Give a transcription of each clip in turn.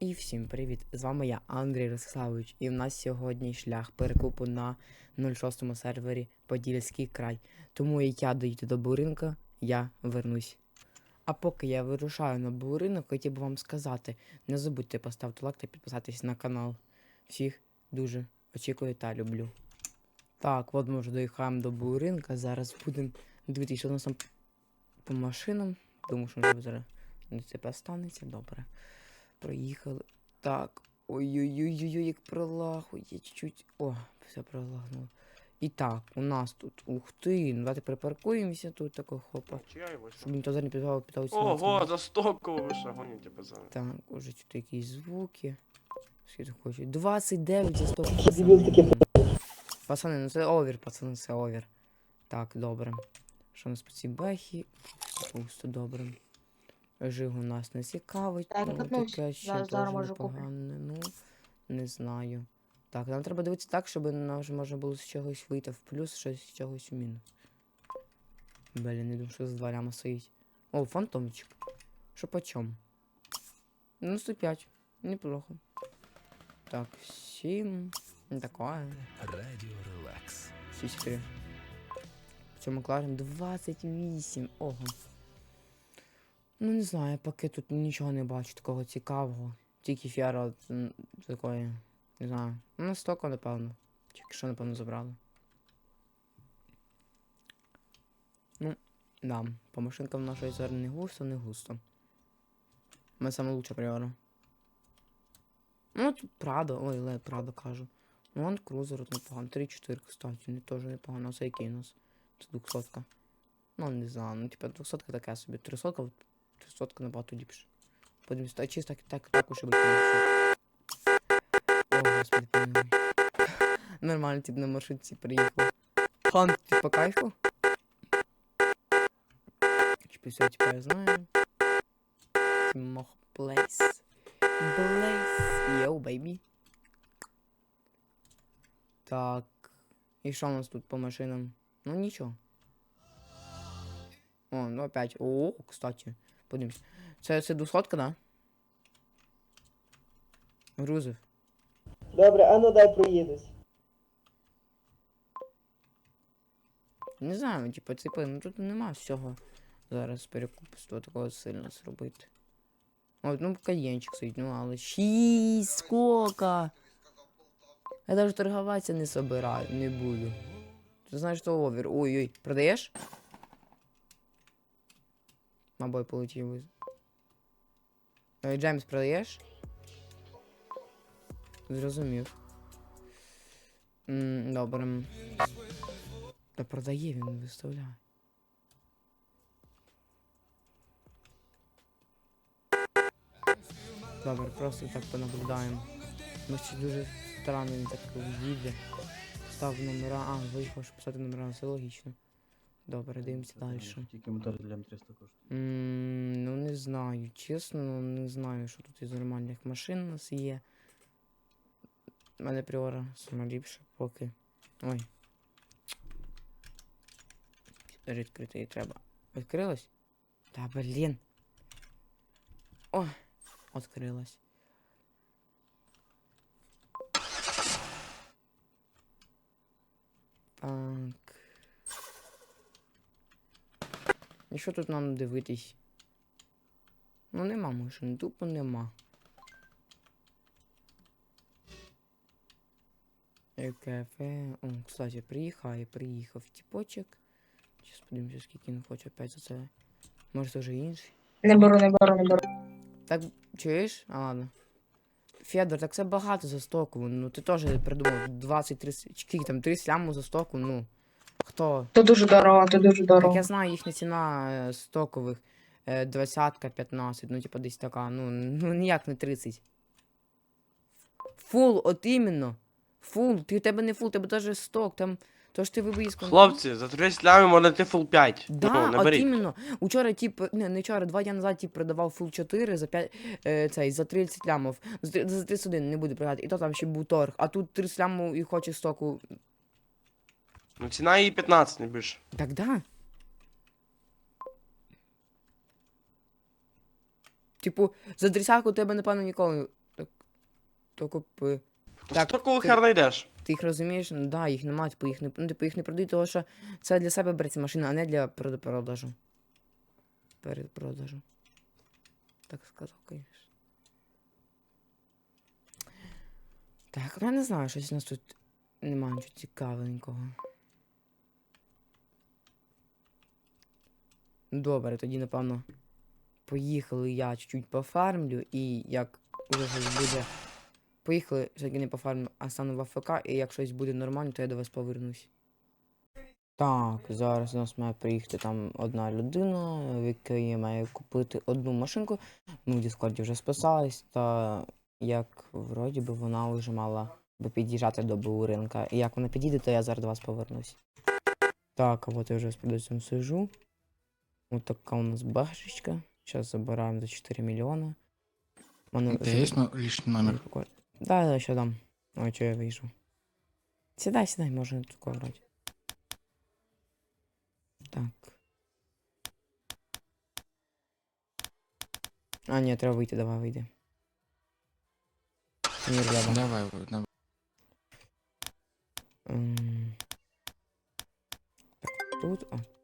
І всім привіт! З вами я, Андрій Ростиславович, і в нас сьогодні шлях перекупу на 06 сервері Подільський край. Тому як я дойду до буринка, я вернусь. А поки я вирушаю на буринок, хотів би вам сказати, не забудьте поставити лайк та підписатись на канал. Всіх дуже очікую та люблю. Так, от ми вже доїхаємо до буринка. Зараз будемо дивитися, що у нас там по машинам. Думаю, що зараз це станеться. Добре. Проїхали. Так. Ой-ой-ой-ой, як пролагує чуть-чуть. О, все пролагнуло. І так, у нас тут. Ух ти, ну давайте припаркуємося тут такого хопа. Щоб ніхто зараз не підвав питався. Ого, за стоково ви що гоніте пацани. Так, уже тут якісь звуки. Скільки хочу. 29 за 100. Пацани, ну це овер, пацани, це овер. Так, добре. Що у нас по цій бехі? Пусто, добре. Жиг у нас не цікавить. Так, ну, катнусь. таке ще Зараз- теж можу непогане, ну, не знаю. Так, нам треба дивитися так, щоб нам вже можна було з чогось вийти в плюс, щось з чогось в мінус. Блін, не думаю, що за дверями стоїть. О, фантомчик. Що по чому? Ну, 105. Неплохо. Так, 7. Не такое. Радіо Релакс. Всі чотири. В цьому Макларен 28. Ого. Ну не знаю, поки тут нічого не бачу такого цікавого. Тільки фіара такої. Не знаю. Ну, стока, напевно. Тільки що, напевно, забрали. Ну, да. По машинкам нашої зараз не густо, не густо. Ми саме лучше приора. Ну, тут Прадо, ой, ле, Прадо кажу. Ну, вон крузер непогано. 3-4, кстати, не теж непогано. Це який у нас? Це 200. Ну, не знаю, ну, типа 200 таке собі. 300, 300 набагато ліпше. Подивимось, та чисто так, так, так уж і виконується. О, господи, помилуй. Нормально, тип на маршрутці приїхав. Хан, ти по кайфу? Типа, все, типа, я знаю. Мох Блейс. Блейс. Йоу, бейбі. Так. І що у нас тут по машинам? Ну нічого. О, ну опять. О, кстати. Подивимось. Це, це 200, да? Грузив. Добре, а ну дай проїдусь. Не знаю, типу, типу, ну тут нема всього зараз перекупства такого сильно зробити. От, ну, каєнчик стоїть, ну, але шість скока. Я навіть торгуватися не собираю, не буду. Ти знаєш, що овер. Ой-ой, продаєш? Мабой полетів. Ой, Джеймс, продаєш? Зрозумів. Добре. Та продає він виставляє. Добре, просто так понаблюдаємо. Ну ще дуже странно він так їде. Став номера. А, виїхав, щоб писати номера, це логічно. Добре, дивимося далі. Тільки мотор для М300 коштує. М, Ну не знаю, чесно, не знаю, що тут із нормальних машин у нас є. У мене пріора саме ліпше поки. Ой. Відкрити її треба. Відкрилось? Та блін. О, відкрилось. Так. І що тут нам дивитись? Ну нема машин, тупо нема. Е, Кафе. О, кстати, приїхає, приїхав тіпочок. Зараз подивимося, скільки він хоче опять за це. Може це вже інший. Не беру, не беру, не беру. Так, чуєш? А ладно. Федор, так це багато за стоку. Ну ти теж придумав 20-30. Скільки там 30 ляму за стоку, ну. Хто? То дуже дорого, то дуже Так дорого. я знаю їхня ціна е, стокових е, 20 15, ну типа десь така, ну, ну ніяк не 30. Фул, от іменно. Фул, ти у тебе не фул, у тебе теж сток, там. То ж ти вибоїском. Хлопці, за 30 лямів можна йти фул 5. Да, ну, от наберіть. іменно. Учора, тип, не, не вчора, два дня назад, тип, продавав фул 4 за 5, е, цей, за 30 лямов. За, три- за 31 не буду пригадати. І то там ще був торг. А тут 30 лямов і хоче стоку. Ну ціна її 15, не більше. Так да. Типу, за 30 у тебе, напевно, ніколи То купи. Так, Так, що коли ти- хер знайдеш? Ти їх розумієш? Ну да, їх нема, типу їх не, ну, типу, їх не продають, тому що це для себе береться машина, а не для прода- продажу. Перед продажу. Так сказав, конечно. Так, ну я не знаю, щось у нас тут немає нічого цікавенького. Добре, тоді, напевно, поїхали я чуть-чуть пофармлю і як уже щось буде. Поїхали, все-таки не пофармлю, а стану в АФК, і як щось буде нормально, то я до вас повернусь. Так, зараз у нас має приїхати там одна людина, в якої має купити одну машинку. Ми в Діскорді вже списались, та як вроді би вона вже мала би під'їжджати до Бауринка. І як вона підійде, то я зараз до вас повернусь. Так, а от я вже з продавцем сижу. Ось така у нас башечка. Зараз забираємо за 4 мільйона. У мене Это за- есть ну, личный номер? Прикольно. Да, да, ще дам. Ой, что я вижу. Сідай, сідай, можно такое вроде. Так. А, нет, треба вийти, давай вийди. Ні, рядом. Давай, давай. М. Так, тут. О.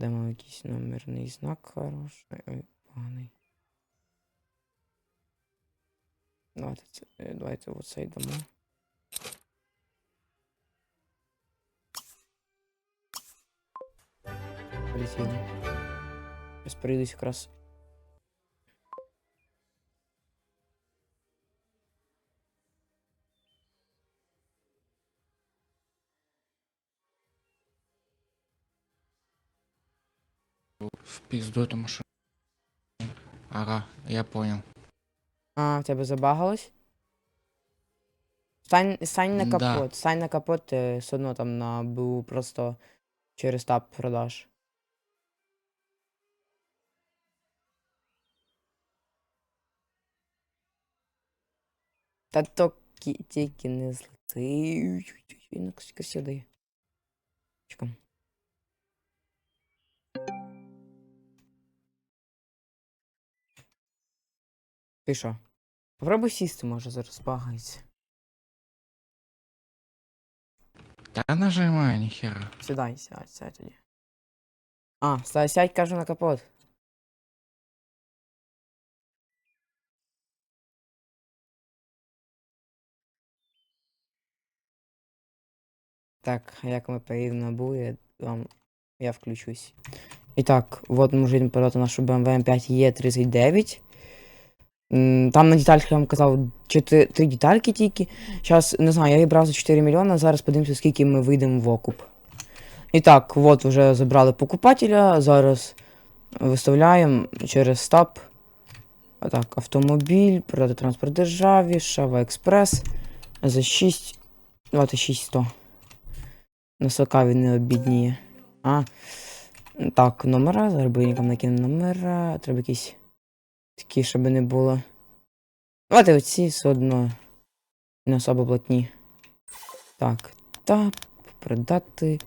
Дамо якийсь номерний знак хороший. Ой, поганий. Давайте, е, давайте оцей дамо. Полетіли. Зараз прийдусь якраз. В пизду эту машину. Ага, я понял. А, в тебе забагалось? Стань, стань на Да. капот. Стань на капот, ти все одно там на БУ просто через тап продаш. Та то кі- тільки не злети. Він якось красиво дає. Ти що? Попробуй сісти, може зараз багається. Да нажимай, нихера. Сідай, сядь, сядь тоді. А, сядь, сядь, кажу на капот. Так, а як ми поїдемо на БУ, я вам я включусь. І так, от ми вже йдемо подати нашу BMW M5 E39. М, Там на детальках я вам казав 4, 3 детальки тільки. Зараз, не знаю, я її брав за 4 мільйони, зараз подивимося, скільки ми вийдемо в окуп. І так, от вже забрали покупателя. Зараз виставляємо через стап. Так, автомобіль, продати транспорт державі, Шава Експрес. За 6. Давайте 6100. На він не обідніє. А. Так, номера. Зараз бойникам накинемо номера. Треба якісь такі, щоб не було. Давайте оці все одно. Не особо плотні. Так, тап, продати.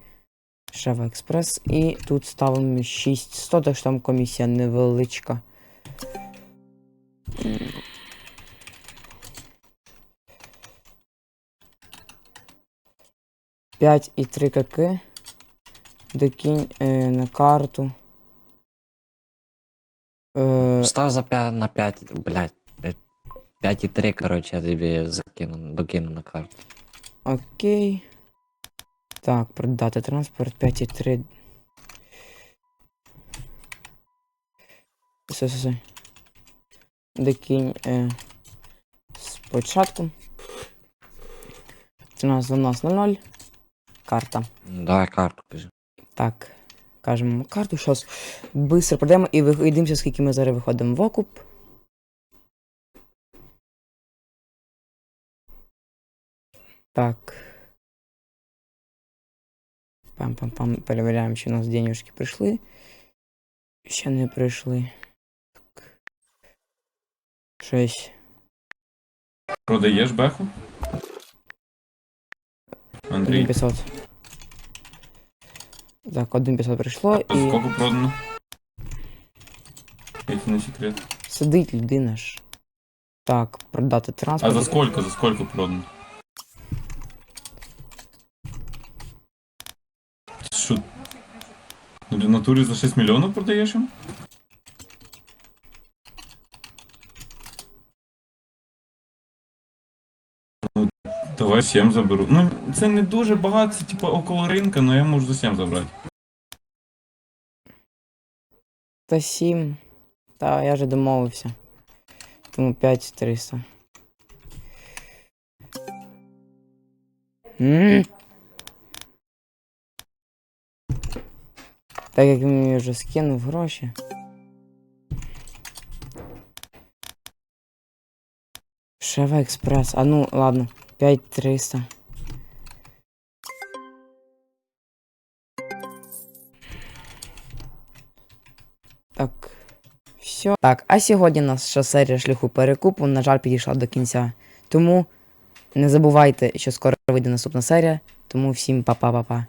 Шева Експрес. І тут ставимо 6100, так що там комісія невеличка. П'ять і 3 каки. Докинь е, на карту. Е, Став за 5 на 5, блядь. 5,3, короче, я тобі закину, докину на карту. Окей. Так, продати транспорт 5,3. Все, все, все. Докинь е, спочатку. Це у нас 12.00. Карта. Давай карту кажи. Так. Кажемо карту. Щас быстро продаємо і вийдемося, скільки ми зараз виходимо в окуп. Так. Пам-пам-пам. Перевіряємо, чи у нас денежки прийшли. Ще не прийшли. Так. Щось. Продаєш беху? Андрій, 1500. Так, 1500 прийшло а і скільки продано? Якщо не секрет. сидить людина ж. Так, продати А за сколько, за сколько продано? Що? Ну, натурі за 6 мільйонів продаєш їм? Ну, давай 7 заберу. Ну, це не дуже багато, це типу около ринка, але я можу за 7 забрати. Та 7. Та я вже домовився. Тому 5300. М. Так як він мені вже скинув гроші. Шева експрес. А ну, ладно, 5300. Так. Все. Так, а сьогодні наша серія шляху перекупу, на жаль, підійшла до кінця. Тому не забувайте, що скоро вийде наступна серія. Тому всім па-па-па-па.